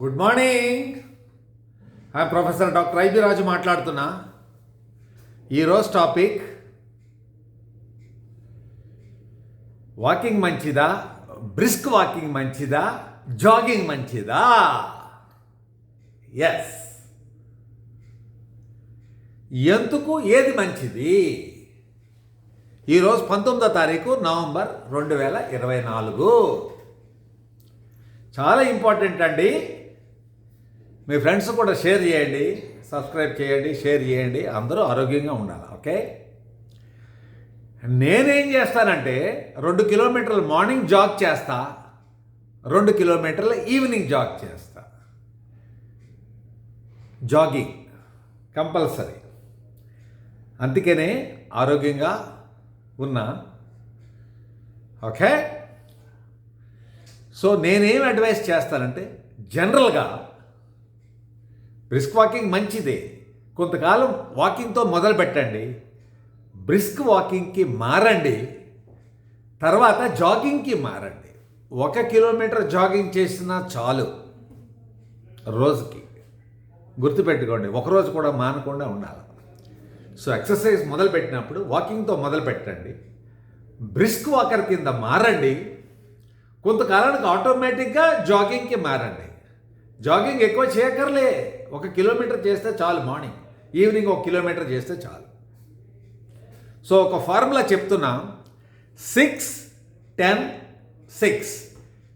Good morning I professor doctor I B Raju మాట్లాడుతున్నా. ఈరోజు topic walking మంచిదా? Brisk walking మంచిదా? జాగింగ్ మంచిదా? ఎస్ ఎందుకు ఏది మంచిది? ఈరోజు పంతొమ్మిదో తారీఖు నవంబర్ రెండు వేల ఇరవై నాలుగు. చాలా ఇంపార్టెంట్ అండి. మీ ఫ్రెండ్స్ కూడా షేర్ చేయండి సబ్స్క్రైబ్ చేయండి షేర్ చేయండి. అందరూ ఆరోగ్యంగా ఉండాలి ఓకే? నేనేం చేస్తానంటే రెండు కిలోమీటర్లు మార్నింగ్ జాగ్ చేస్తా రెండు కిలోమీటర్లు ఈవినింగ్ జాగ్ చేస్తా. Jogging compulsory. అందుకనే ఆరోగ్యంగా ఉన్నా ఓకే? సో నేనేం అడ్వైస్ చేస్తానంటే జనరల్గా బ్రిస్క్ వాకింగ్ మంచిదే. కొంతకాలం వాకింగ్తో మొదలు పెట్టండి. బ్రిస్క్ వాకింగ్కి మారండి. తర్వాత జాగింగ్కి మారండి. ఒక కిలోమీటర్ జాగింగ్ చేసినా చాలు. రోజుకి. గుర్తుపెట్టుకోండి ఒకరోజు కూడా మానకుండా ఉండాలి. సో ఎక్సర్సైజ్ మొదలు పెట్టినప్పుడు వాకింగ్తో మొదలు పెట్టండి. బ్రిస్క్ వాకర్ కింద మారండి. కొంతకాలానికి ఆటోమేటిక్గా జాగింగ్కి మారండి. జాగింగ్ ఎక్కువ చేయకర్లే ఒక కిలోమీటర్ చేస్తే చాలు మార్నింగ్. ఈవినింగ్ ఒక కిలోమీటర్ చేస్తే చాలు. సో ఒక ఫార్ములా చెప్తున్నా. Six ten six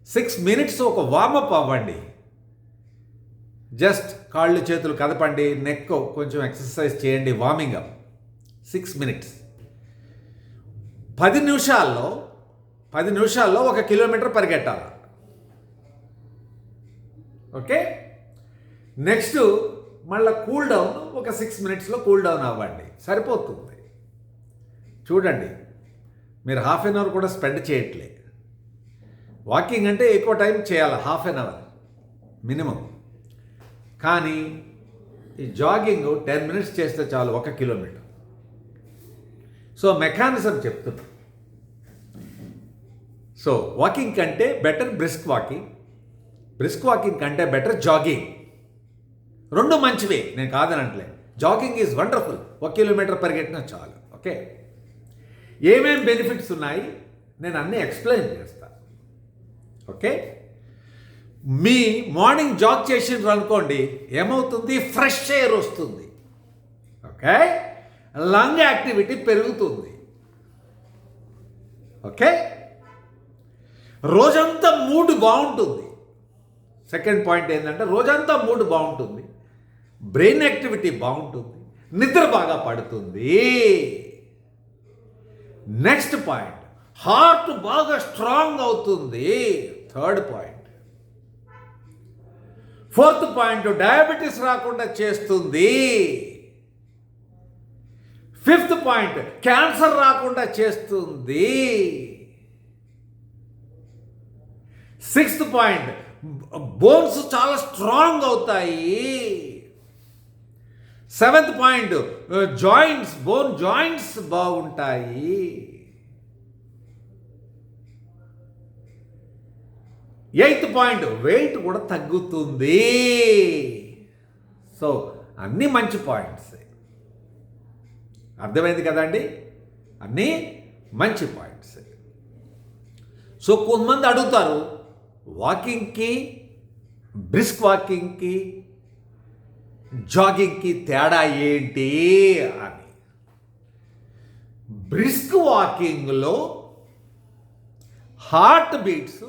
six minutes ఒక వార్మప్ అవ్వండి. జస్ట్ కాళ్ళు చేతులు కదపండి నెక్ కొంచెం ఎక్సర్సైజ్ చేయండి వార్మింగ్ అప్ సిక్స్ మినిట్స్ పది నిమిషాల్లో పది నిమిషాల్లో ఒక కిలోమీటర్ పరిగెట్టాలి? ఓకే నెక్స్ట్ మళ్ళీ కూల్ డౌన్ ఒక సిక్స్ మినిట్స్లో కూల్ డౌన్ అవ్వండి. సరిపోతుంది. చూడండి. మీరు హాఫ్ అన్ అవర్ కూడా స్పెండ్ చేయట్లే. వాకింగ్ అంటే ఎక్కువ టైం చేయాలి హాఫ్ అన్ అవర్ మినిమం. కానీ ఈ జాగింగ్ టెన్ మినిట్స్ చేస్తే చాలు ఒక కిలోమీటర్. సో మెకానిజం చెప్తున్నా. సో వాకింగ్ కంటే better brisk walking. Brisk walking కంటే బెటర్ జాగింగ్. రెండు మంచివే నేను కాదనట్లే. జాగింగ్ ఈజ్ వండర్ఫుల్ ఒక కిలోమీటర్ పరిగెట్టినా చాలు. ఓకే? ఏమేం బెనిఫిట్స్ ఉన్నాయి? నేను అన్నీ ఎక్స్ప్లెయిన్ చేస్తాను ఓకే? మీ మార్నింగ్ జాగ్ చేసిండ్రు అనుకోండి ఏమవుతుంది? ఫ్రెష్ ఎయిర్ వస్తుంది. ఓకే? లంగ్ యాక్టివిటీ పెరుగుతుంది. ఓకే? రోజంతా మూడ్ బాగుంటుంది. సెకండ్ పాయింట్ ఏంటంటే రోజంతా మూడ్ బాగుంటుంది. బ్రెయిన్ యాక్టివిటీ బాగుంటుంది నిద్ర బాగా పడుతుంది. నెక్స్ట్ పాయింట్ హార్ట్ బాగా స్ట్రాంగ్ అవుతుంది. Third point fourth point diabetes రాకుండా చేస్తుంది. ఫిఫ్త్ పాయింట్ క్యాన్సర్ రాకుండా చేస్తుంది. సిక్స్త్ పాయింట్ బోన్స్ చాలా స్ట్రాంగ్ అవుతాయి. Seventh point joints bone joints బాగుంటాయి. ఎయిత్ పాయింట్ వెయిట్ కూడా తగ్గుతుంది. సో అన్నీ మంచి పాయింట్స్. అర్థమైంది కదండి? అన్నీ మంచి పాయింట్స్. సో కొంతమంది అడుగుతారు వాకింగ్కి బ్రిస్క్ వాకింగ్కి జాగింగ్కి తేడా ఏంటి అని. బ్రిస్క్ వాకింగ్లో హార్ట్ బీట్స్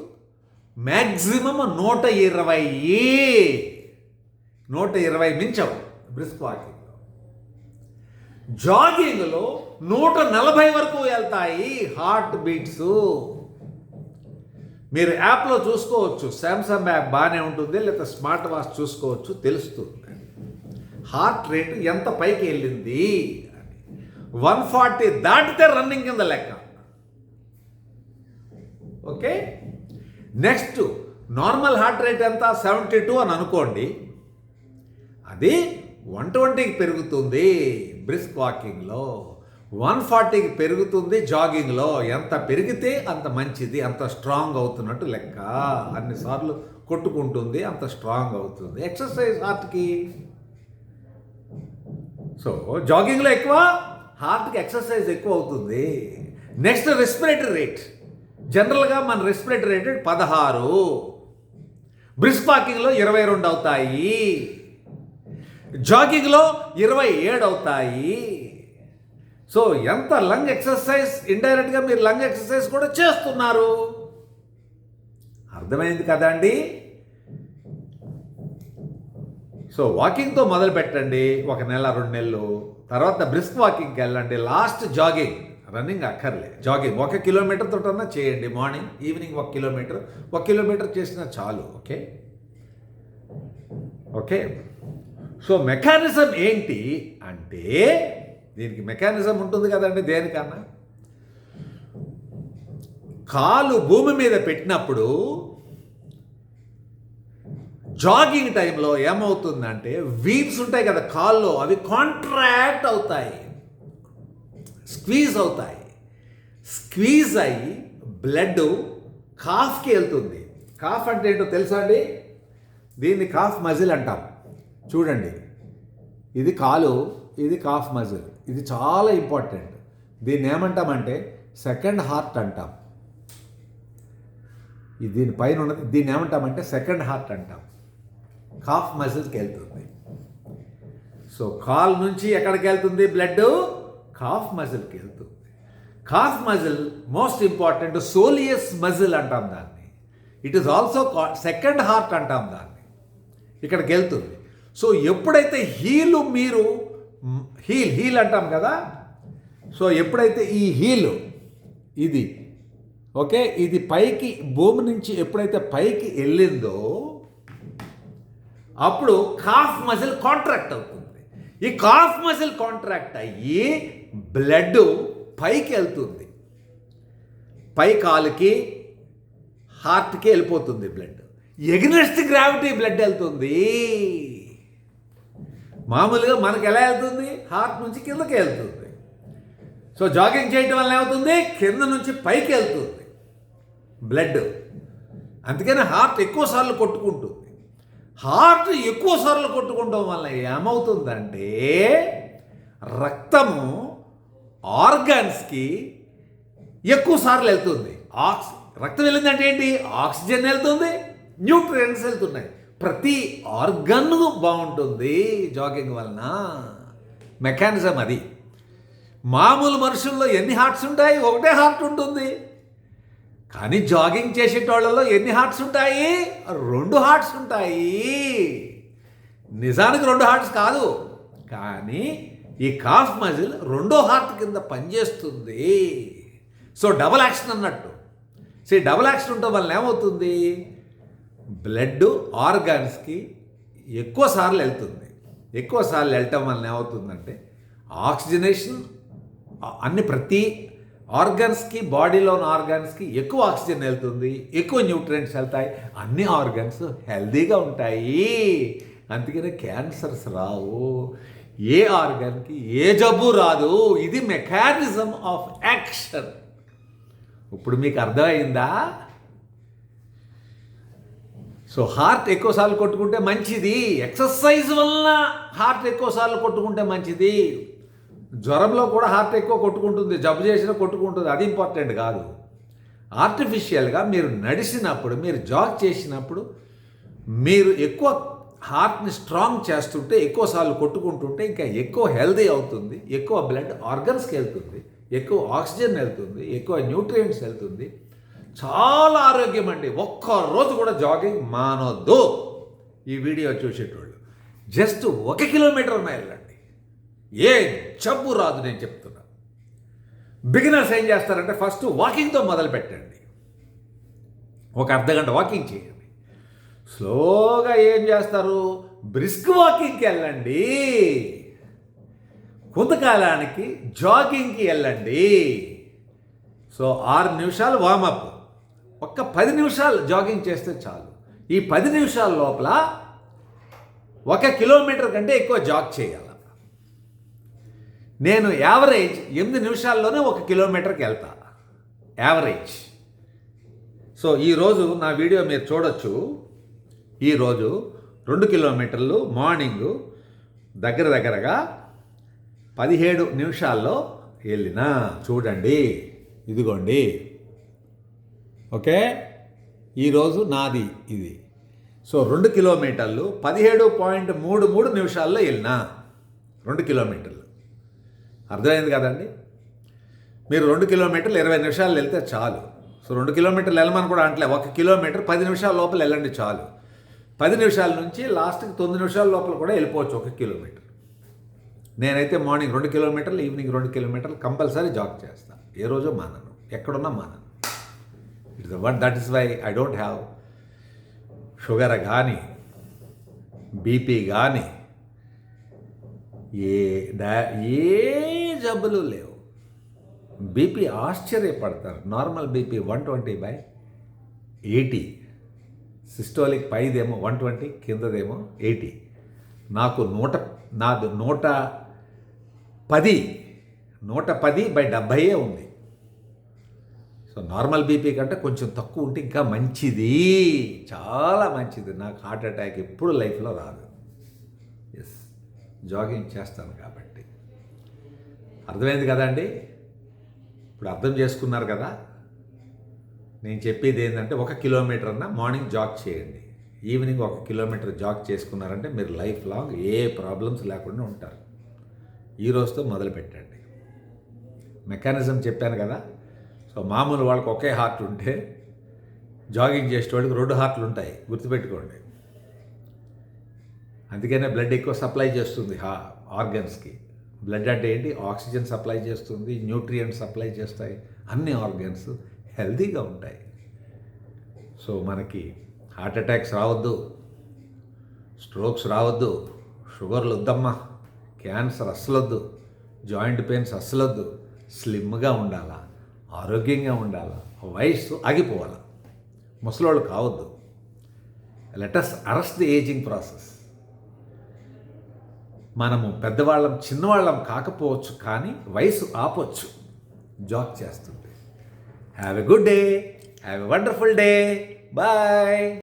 మ్యాక్సిమం నూట ఇరవై నూట ఇరవై మించవు బ్రిస్క్ వాకింగ్లో. జాగింగ్లో నూట నలభై వరకు వెళ్తాయి హార్ట్ బీట్స్. మీరు యాప్లో చూసుకోవచ్చు శాంసంగ్ యాప్ బాగానే ఉంటుంది లేదా స్మార్ట్ వాచ్ చూసుకోవచ్చు తెలుస్తుంది. హార్ట్ రేట్ ఎంత పైకి వెళ్ళింది? వన్ ఫార్టీ దాటితే రన్నింగ్ కింద లెక్క. Okay? Next normal heart rate ఎంత? సెవెంటీ టూ అని అనుకోండి. అది వన్ ట్వంటీకి పెరుగుతుంది బ్రిస్క్ వాకింగ్లో. వన్ ఫార్టీకి పెరుగుతుంది జాగింగ్లో. ఎంత పెరిగితే అంత మంచిది అంత స్ట్రాంగ్ అవుతున్నట్టు లెక్క. అన్నిసార్లు కొట్టుకుంటుంది అంత స్ట్రాంగ్ అవుతుంది. ఎక్సర్సైజ్ హార్ట్కి సో జాగింగ్లో ఎక్కువ హార్ట్కి ఎక్సర్సైజ్ ఎక్కువ అవుతుంది. నెక్స్ట్ రెస్పిరేటరీ రేట్ జనరల్గా మన రెస్పిరేటరీ రేట్ పదహారు. బ్రిస్క్ వాకింగ్లో ఇరవై రెండు అవుతాయి. జాగింగ్లో ఇరవై ఏడు అవుతాయి. సో ఎంత లంగ్ ఎక్సర్సైజ్ ఇండైరెక్ట్గా మీరు లంగ్ ఎక్సర్సైజ్ కూడా చేస్తున్నారు. అర్థమైంది కదండి సో వాకింగ్తో మొదలు పెట్టండి ఒక నెల రెండు నెలలు. తర్వాత బ్రిస్క్ వాకింగ్కి వెళ్ళండి లాస్ట్ జాగింగ్ రన్నింగ్ అక్కర్లే. జాగింగ్ ఒక కిలోమీటర్ తోటన్నా చేయండి. మార్నింగ్ ఈవినింగ్ ఒక కిలోమీటర్. ఒక కిలోమీటర్ చేసినా చాలు. ఓకే? ఓకే? సో మెకానిజం ఏంటి? అంటే దీనికి మెకానిజం ఉంటుంది కదండి. దేనికన్నా? కాలు భూమి మీద పెట్టినప్పుడు జాగింగ్ టైంలో ఏమవుతుందంటే వీన్స్ ఉంటాయి కదా కాల్లో అవి కాంట్రాక్ట్ అవుతాయి. స్క్వీజ్ అవుతాయి. స్క్వీజ్ అయ్యి బ్లడ్ కాఫ్కి వెళ్తుంది. కాఫ్ అంటే ఏంటో తెలుసా అండి? దీన్ని కాఫ్ మజిల్ అంటాం. చూడండి. ఇది కాలు ఇది కాఫ్ మజిల్. ఇది చాలా ఇంపార్టెంట్ దీన్ని ఏమంటామంటే సెకండ్ హార్ట్ అంటాం. దీనిపైన దీని పైన ఉన్నది. దీన్ని ఏమంటామంటే సెకండ్ హార్ట్ అంటాం. కాఫ్ మజిల్కి వెళ్తుంది. సో కాల్ నుంచి ఎక్కడికి వెళ్తుంది బ్లడ్ కాఫ్ మజిల్కి వెళ్తుంది. Calf muscle most important soleus muscle అంటాం దాన్ని. It is also second heart అంటాం దాన్ని. ఇక్కడికి వెళ్తుంది. సో ఎప్పుడైతే హీలు మీరు హీల్ హీల్ అంటాం కదా? సో ఎప్పుడైతే ఈ హీల్ ఇది ఓకే? ఇది పైకి భూమి నుంచి ఎప్పుడైతే పైకి వెళ్ళిందో అప్పుడు కాఫ్ మజిల్ కాంట్రాక్ట్ అవుతుంది. ఈ కాఫ్ మజిల్ కాంట్రాక్ట్ అయ్యి బ్లడ్ పైకి వెళ్తుంది. పై కాలుకి హార్ట్కి వెళ్ళిపోతుంది బ్లడ్ ఎగ్నెస్ట్ గ్రావిటీ బ్లడ్ వెళ్తుంది. మామూలుగా మనకు ఎలా వెళ్తుంది? హార్ట్ నుంచి కిందకి వెళ్తుంది. సో జాగింగ్ చేయటం వల్ల ఏమవుతుంది? కింద నుంచి పైకి వెళ్తుంది. బ్లడ్ అందుకని హార్ట్ ఎక్కువ సార్లు కొట్టుకుంటుంది. హార్ట్ ఎక్కువ సార్లు కొట్టుకుంటాం వల్ల ఏమవుతుందంటే రక్తము ఆర్గాన్స్కి ఎక్కువ సార్లు వెళ్తుంది. ఆక్సి రక్తం వెళ్ళిందంటే ఏంటి? ఆక్సిజన్ వెళ్తుంది న్యూట్రియన్స్ వెళ్తున్నాయి. ప్రతి ఆర్గన్ బాగుంటుంది జాగింగ్ వలన. మెకానిజం అది. మామూలు మనుషుల్లో ఎన్ని హార్ట్స్ ఉంటాయి? ఒకటే హార్ట్ ఉంటుంది. కానీ జాగింగ్ చేసేటోళ్ళలో ఎన్ని హార్ట్స్ ఉంటాయి? రెండు హార్ట్స్ ఉంటాయి. నిజానికి రెండు హార్ట్స్ కాదు. కానీ ఈ కాఫ్ మజిల్ రెండో హార్ట్ కింద పనిచేస్తుంది. సో డబల్ యాక్షన్ అన్నట్టు. సో ఈ డబల్ యాక్షన్ ఉండటం వల్ల ఏమవుతుంది? బ్లడ్ ఆర్గాన్స్కి ఎక్కువ సార్లు వెళ్తుంది. ఎక్కువ సార్లు వెళ్ళటం వల్ల ఏమవుతుందంటే ఆక్సిజనేషన్ అన్ని ప్రతి ఆర్గాన్స్కి బాడీలో ఉన్న ఎక్కువ ఆక్సిజన్ వెళ్తుంది ఎక్కువ న్యూట్రియంట్స్ వెళ్తాయి అన్ని ఆర్గాన్స్ హెల్దీగా ఉంటాయి. అందుకనే క్యాన్సర్స్ రావు. ఏ ఆర్గాన్కి ఏ జబ్బు రాదు. ఇది మెకానిజం ఆఫ్ యాక్షన్. ఇప్పుడు మీకు అర్థమైందా? సో హార్ట్ ఎక్కువసార్లు కొట్టుకుంటే మంచిది. ఎక్సర్సైజ్ వలన హార్ట్ ఎక్కువసార్లు కొట్టుకుంటే మంచిది. జ్వరంలో కూడా హార్ట్ ఎక్కువ కొట్టుకుంటుంది జబ్బు చేసినా కొట్టుకుంటుంది అది ఇంపార్టెంట్ కాదు. ఆర్టిఫిషియల్గా మీరు నడిచినప్పుడు మీరు జాగ్ చేసినప్పుడు మీరు ఎక్కువ హార్ట్ని స్ట్రాంగ్ చేస్తుంటే ఎక్కువసార్లు కొట్టుకుంటుంటే ఇంకా ఎక్కువ హెల్దీ అవుతుంది ఎక్కువ బ్లడ్ ఆర్గన్స్కి వెళ్తుంది ఎక్కువ ఆక్సిజన్ వెళ్తుంది ఎక్కువ న్యూట్రియంట్స్ వెళ్తుంది. చాలా ఆరోగ్యం అండి. ఒక్కరోజు కూడా జాగింగ్ మానొద్దు. ఈ వీడియో చూసేటోళ్ళు. జస్ట్ ఒక కిలోమీటర్ ఉన్నాయి వెళ్ళండి ఏ జబ్బు రాదు నేను చెప్తున్నా. బిగినర్స్ ఏం చేస్తారంటే ఫస్ట్ వాకింగ్తో మొదలు పెట్టండి ఒక అర్ధగంట వాకింగ్ చేయండి. స్లోగా ఏం చేస్తారు? బ్రిస్క్ వాకింగ్కి వెళ్ళండి. కొంతకాలానికి జాగింగ్కి వెళ్ళండి. సో ఆరు నిమిషాలు వామప్ ఒక్క పది నిమిషాలు జాగింగ్ చేస్తే చాలు. ఈ పది నిమిషాల లోపల ఒక కిలోమీటర్ కంటే ఎక్కువ జాగ్ చేయాలి. నేను యావరేజ్ ఎనిమిది నిమిషాల్లోనే ఒక కిలోమీటర్కి వెళ్తా. యావరేజ్ సో ఈరోజు నా వీడియో మీరు చూడొచ్చు. ఈరోజు రెండు కిలోమీటర్లు మార్నింగ్ దగ్గర దగ్గరగా పదిహేడు నిమిషాల్లో వెళ్ళిన. చూడండి. ఇదిగోండి. ఓకే ఈరోజు నాది ఇది. సో రెండు కిలోమీటర్లు పదిహేడు పాయింట్ మూడు మూడు నిమిషాల్లో వెళ్ళిన. రెండు కిలోమీటర్లు. అర్థమైంది కదండి? మీరు రెండు కిలోమీటర్లు ఇరవై నిమిషాలు వెళ్తే చాలు. సో రెండు కిలోమీటర్లు వెళ్ళమని కూడా అంటలే. ఒక కిలోమీటర్ పది నిమిషాల లోపల వెళ్ళండి చాలు. పది నిమిషాల నుంచి లాస్ట్కి తొమ్మిది నిమిషాల లోపల కూడా వెళ్ళిపోవచ్చు ఒక కిలోమీటర్. నేనైతే మార్నింగ్ రెండు కిలోమీటర్లు ఈవినింగ్ రెండు కిలోమీటర్లు కంపల్సరీ జాగ్ చేస్తాను ఏ రోజు మానను. ఎక్కడున్నా మానను. It's one that is why I don't have sugar కానీ బీపీ కానీ ఏ డా ఏ జబ్బులు లేవు. BP ఆశ్చర్యపడతారు. Normal BP one twenty by eighty. Systolic పైదేమో one twenty కిందదేమో ఎయిటీ. నాకు నూట నాది నూట పది నూట పది బై డెబ్భైయే ఉంది. సో నార్మల్ బీపీ కంటే కొంచెం తక్కువ ఉంటే ఇంకా మంచిది. చాలా మంచిది. నాకు హార్ట్ అటాక్ ఎప్పుడు లైఫ్లో రాదు. జాగింగ్ చేస్తాను కాబట్టి. అర్థమైంది కదండి? ఇప్పుడు అర్థం చేసుకున్నారు కదా? నేను చెప్పేది ఏంటంటే ఒక కిలోమీటర్ అన్న మార్నింగ్ జాగ్ చేయండి. ఈవినింగ్ ఒక కిలోమీటర్ జాగ్ చేసుకున్నారంటే మీరు లైఫ్ లాంగ్ ఏ ప్రాబ్లమ్స్ లేకుండా ఉంటారు. ఈ రోజుతో మొదలు పెట్టండి. మెకానిజం చెప్పాను కదా? సో మామూలు వాళ్ళకి ఒకే హార్ట్ ఉంటే జాగింగ్ చేసేవాడికి రెండు హార్ట్లు ఉంటాయి. గుర్తుపెట్టుకోండి. అందుకనే బ్లడ్ ఎక్కువ సప్లై చేస్తుంది హా ఆర్గన్స్కి బ్లడ్ అంటే ఏంటి? ఆక్సిజన్ సప్లై చేస్తుంది న్యూట్రియంట్స్ సప్లై చేస్తాయి అన్ని ఆర్గన్స్ హెల్తీగా ఉంటాయి. సో మనకి హార్ట్ అటాక్స్ రావద్దు స్ట్రోక్స్ రావద్దు షుగర్లు వద్దమ్మా క్యాన్సర్ అస్సలొద్దు జాయింట్ పెయిన్స్ అస్సలొద్దు స్లిమ్గా ఉండాలా ఆరోగ్యంగా ఉండాలా వయస్సు ఆగిపోవాలా. ముసలోళ్ళు కావద్దు. Let us arrest the ageing process మనము పెద్దవాళ్ళం చిన్నవాళ్ళం కాకపోవచ్చు కానీ వయసు ఆపొచ్చు. జాబ్ చేస్తుంది have a good day have a wonderful day bye